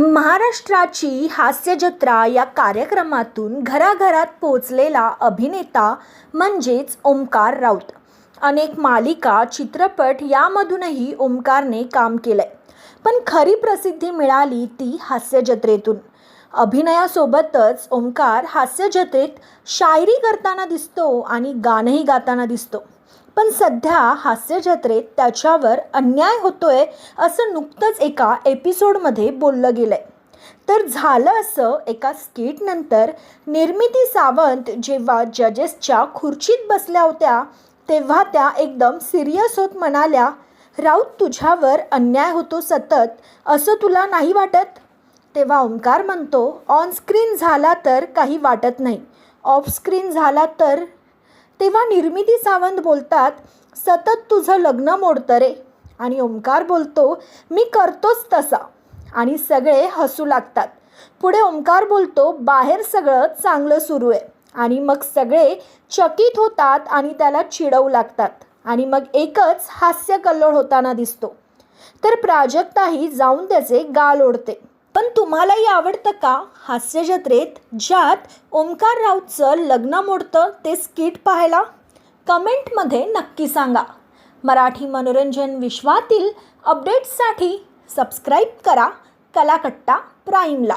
महाराष्ट्राची हास्यजत्रा या कार्यक्रमातून घराघरात पोचलेला अभिनेता म्हणजेच ओमकार राऊत. अनेक मालिका चित्रपट यामधूनही ओमकारने काम केलंय. पण खरी प्रसिद्धी मिळाली ती हास्यजत्रेतून अभिनयासोबतच ओंकार हास्यजत्रेत शायरी करताना दिसतो आणि गाणंही गाताना दिसतो. पण सध्या हास्यजत्रेत त्याच्यावर अन्याय होतोय असं नुकतंच एका एपिसोडमध्ये बोललं गेलं आहे तर झालं असं एका स्किटनंतर निर्मिती सावंत जेव्हा जजेसच्या खुर्चीत बसल्या होत्या तेव्हा त्या एकदम सिरियस होत म्हणाल्या राऊत तुझ्यावर अन्याय होतो सतत असं तुला नाही वाटत? तेव्हा ओंकार म्हणतो ऑन स्क्रीन झाला तर काही वाटत नाही. ऑफ स्क्रीन झाला तर तेव्हा निर्मिती सावंत बोलतात सतत तुझं लग्न मोडतं रे. आणि ओंकार बोलतो मी करतोच तसा. आणि सगळे हसू लागतात. पुढे ओंकार बोलतो बाहेर सगळं चांगलं सुरू आहे. आणि मग सगळे चकित होतात आणि त्याला चिडवू लागतात. आणि मग एकच हास्य कल्लोळ होताना दिसतो. तर प्राजक्ताही जाऊन त्याचे गाल ओढते. पण तुम्हालाही आवडतं का? हास्यजत्रेत ज्यात ओंकार राऊतचं लग्न मोडतं ते स्किट पाहायला? कमेंटमध्ये नक्की सांगा. मराठी मनोरंजन विश्वातील अपडेट्ससाठी सबस्क्राईब करा कलाकट्टा प्राईमला.